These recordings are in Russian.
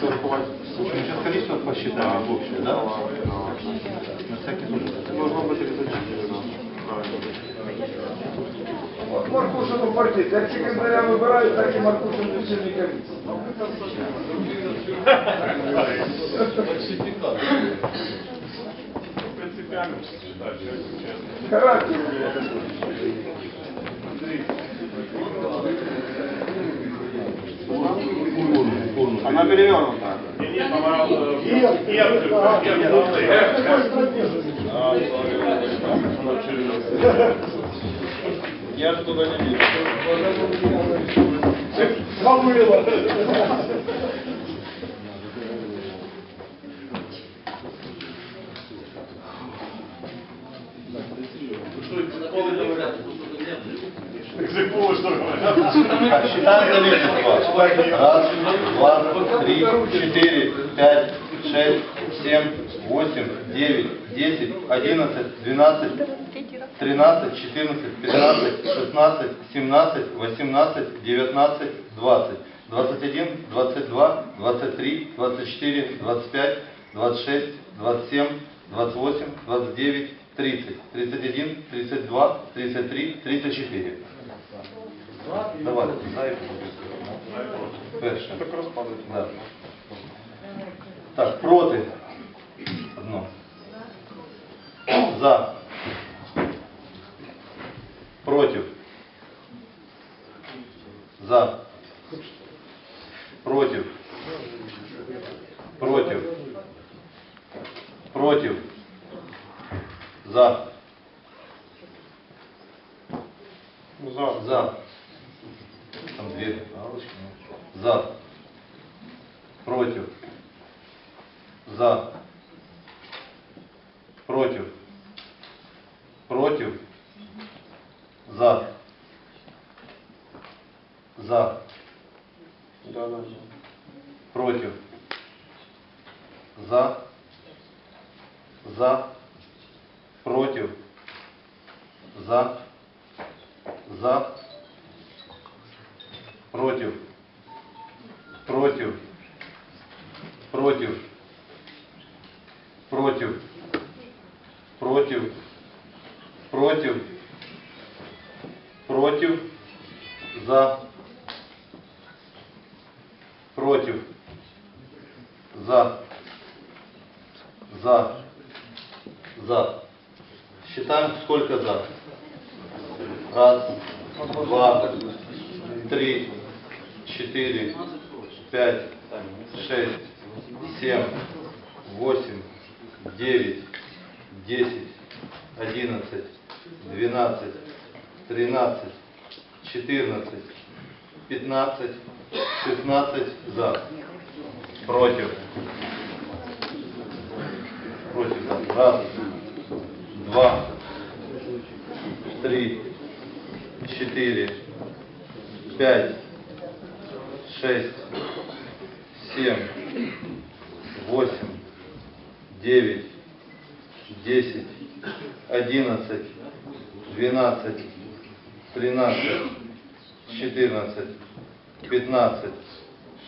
рахувати. Сейчас количество посчитаем общее, да? На всякий случай. Должно бути результативно. Правильно. От Маркушину партію. Як секретаря вибирають, так і Маркушину лічильні комісії. Принципиально считаю, честно. Характер. Она перевернута. Нет, она... Нет, нет, Я же туда не вижу. Языково, считаем количество. Раз, два, три, четыре, пять, шесть, семь, восемь, девять, десять, одиннадцать, двенадцать, тринадцать, четырнадцать, пятнадцать, шестнадцать, семнадцать, восемнадцать, девятнадцать, двадцать. Двадцать один, двадцать два, двадцать три, двадцать четыре, двадцать пять, двадцать шесть, двадцать семь, двадцать восемь, двадцать девять, тридцать. Тридцать один, тридцать два, тридцать три, тридцать четыре. Давай, дай. Перше. Так розпадать. Да. Так, проти. Одно. За. Против. За. Против. Против. Против. За. За. За. Там две галочки. ну. За. Против. За. Против. Против. За. За. Да, да. Против. За. За. Против. За. За. Против. Против. Против. Против. Против. Против. Против. За. Против. За. За. За. Считаем, сколько за. Раз, два, три, четыре, пять, шесть, семь, восемь, девять, десять, одиннадцать, двенадцать, тринадцать, четырнадцать, пятнадцать, шестнадцать за. Против. Против. Раз, два, три, четыре, пять, шесть, семь, восемь, девять, десять, одиннадцать, двенадцать, тринадцать, четырнадцать, пятнадцать,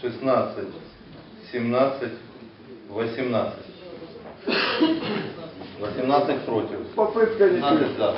шестнадцать, семнадцать, восемнадцать. Восемнадцать против. Попытка не 15 за.